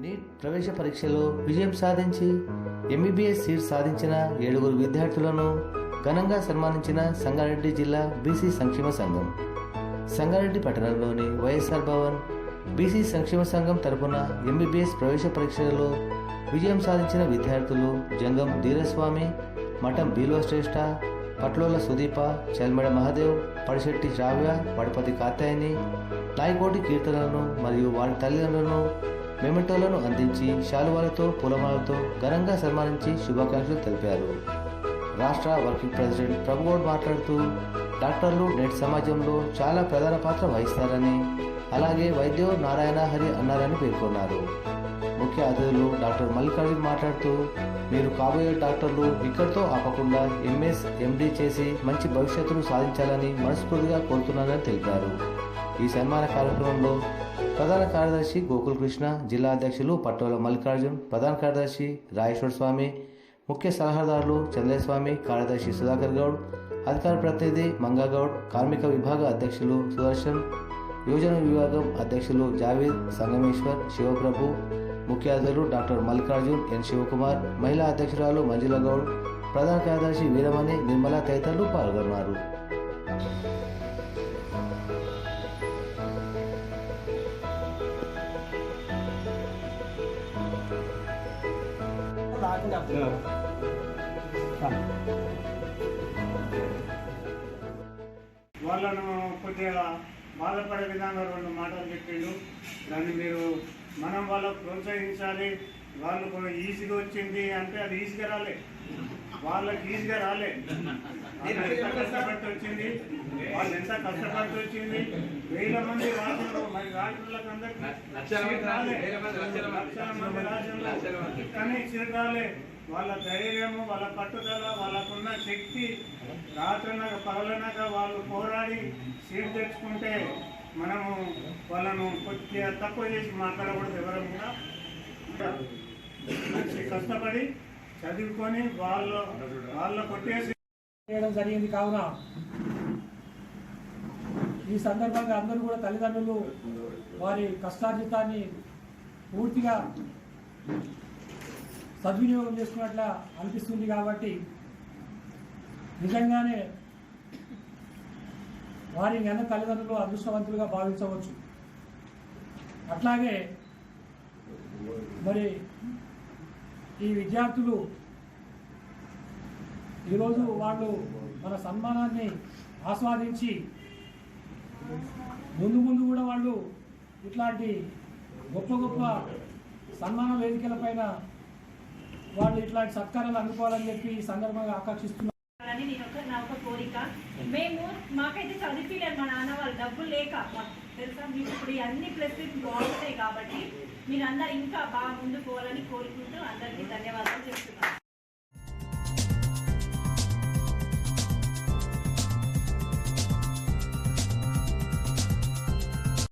Neat ప్రవేశ పరీక్షలో విజయం సాధించి ఎంబీబీఎస్ సీట్ సాధించిన ఏడుగురు విద్యార్థులను ఘనంగా సన్మానించిన సంగారెడ్డి జిల్లా బీసీ సంక్షేమ సంఘం. సంగారెడ్డి పట్టణంలోని వైఎస్ఆర్ భవన్ బీసీ సంక్షేమ సంఘం తరపున ఎంబీబీఎస్ ప్రవేశ పరీక్షలలో విజయం సాధించిన విద్యార్థులు జంగం ధీరస్వామి మఠం బీలో శ్రేష్ఠ పట్లోల సుదీప చల్మెడ మహాదేవ్ పడిశెట్టి శ్రావ్య పడపతి కాత్యాయని నాయకోటి కీర్తనలను మరియు వారి తల్లిదండ్రులను మెమెంటోలను అందించి శాలువాలతో పూలమాలతో ఘనంగా సన్మానించి శుభాకాంక్షలు తెలిపారు. రాష్ట్ర వర్కింగ్ ప్రెసిడెంట్ ప్రభుగౌడ్ మాట్లాడుతూ డాక్టర్లు నేటి సమాజంలో చాలా ప్రధాన పాత్ర వహిస్తారని అలాగే వైద్యో నారాయణ హరి అన్నారని పేర్కొన్నారు. ముఖ్య అతిథులు డాక్టర్ మల్లికార్జున్ మాట్లాడుతూ మీరు కాబోయే డాక్టర్లు ఇక్కడితో ఆపకుండా ఎంఎస్ ఎండి చేసి మంచి భవిష్యత్తును సాధించాలని మనస్ఫూర్తిగా కోరుతున్నానని తెలిపారు. ఈ సన్మాన కార్యక్రమంలో ప్రధాన కార్యదర్శి గోకుల్ కృష్ణ జిల్లా అధ్యక్షులు పట్టోల మల్లికార్జున్ ప్రధాన కార్యదర్శి రాజేశ్వర స్వామి ముఖ్య సలహాదారులు చంద్రస్వామి కార్యదర్శి సుధాకర్ గౌడ్ అధికార ప్రతినిధి మంగాగౌడ్ కార్మిక విభాగ అధ్యక్షులు సుదర్శన్ యువజన విభాగం అధ్యక్షులు జావేద్ సంగమేశ్వర్ శివప్రభు ముఖ్య అతిథులు డాక్టర్ మల్లికార్జున్ ఎన్ శివకుమార్ మహిళా అధ్యక్షురాలు మంజుల గౌడ్ ప్రధాన కార్యదర్శి వీరమణి నిర్మలా తదితరులు పాల్గొన్నారు. వాళ్ళను కొద్దిగా బాధపడే విధంగా రెండు మాటలు చెప్పిండు. దాన్ని మీరు మనం వాళ్ళకు ప్రోత్సహించాలి. వాళ్ళకు ఈజీగా వచ్చింది అంటే అది ఈజీగా రాలే. వాళ్ళకి ఈజీగా రాలే వాళ్ళు ఎంత కష్టపడి వచ్చింది వాళ్ళు ఎంత కష్టపడి వచ్చింది వేల మంది రాజులు మరి రాజులకు అందరికీ రాలే. లక్షల మంది. రాజులు. కానీ సీట్ రాలే వాళ్ళ ధైర్యము వాళ్ళ పట్టుదల వాళ్ళకున్న శక్తి రాత్రనక పగలనక వాళ్ళు పోరాడి సీట్ తెచ్చుకుంటే మనము వాళ్ళను కొద్దిగా తక్కువ చేసి మాట్లాడకూడదు ఎవరు కూడా మంచి కష్టపడి చదువుకొని వాళ్ళ వాళ్ళ కొట్టేసి చేయడం జరిగింది కావున ఈ సందర్భంగా అందరూ కూడా తల్లిదండ్రులు వారి కష్టార్జితాన్ని పూర్తిగా సద్వినియోగం చేసుకున్నట్ల అనిపిస్తుంది కాబట్టి నిజంగానే వారి అన్న తల్లిదండ్రులు అదృష్టవంతులుగా భావించవచ్చు. అట్లాగే మరి ఈ విద్యార్థులు ఈరోజు వాళ్ళు మన సన్మానాన్ని ఆస్వాదించి ముందు ముందు కూడా వాళ్ళు ఇట్లాంటి గొప్ప గొప్ప సన్మాన వేదికల పైన వాళ్ళు ఇట్లాంటి సత్కారాలు అందుకోవాలని చెప్పి ఈ సందర్భంగా ఆకర్షిస్తున్నారు ఒక కోరిక. మేము మాకైతే చదివిలేదు మా నాన్న వాళ్ళు డబ్బులు లేక తెలుసా? మీకు ఇప్పుడు అన్ని ప్లస్ బాగుంటాయి కాబట్టి మీరందరూ ఇంకా బాగా ముందు పోవాలని కోరుకుంటూ అందరికీ ధన్యవాదాలు చెప్తున్నాను.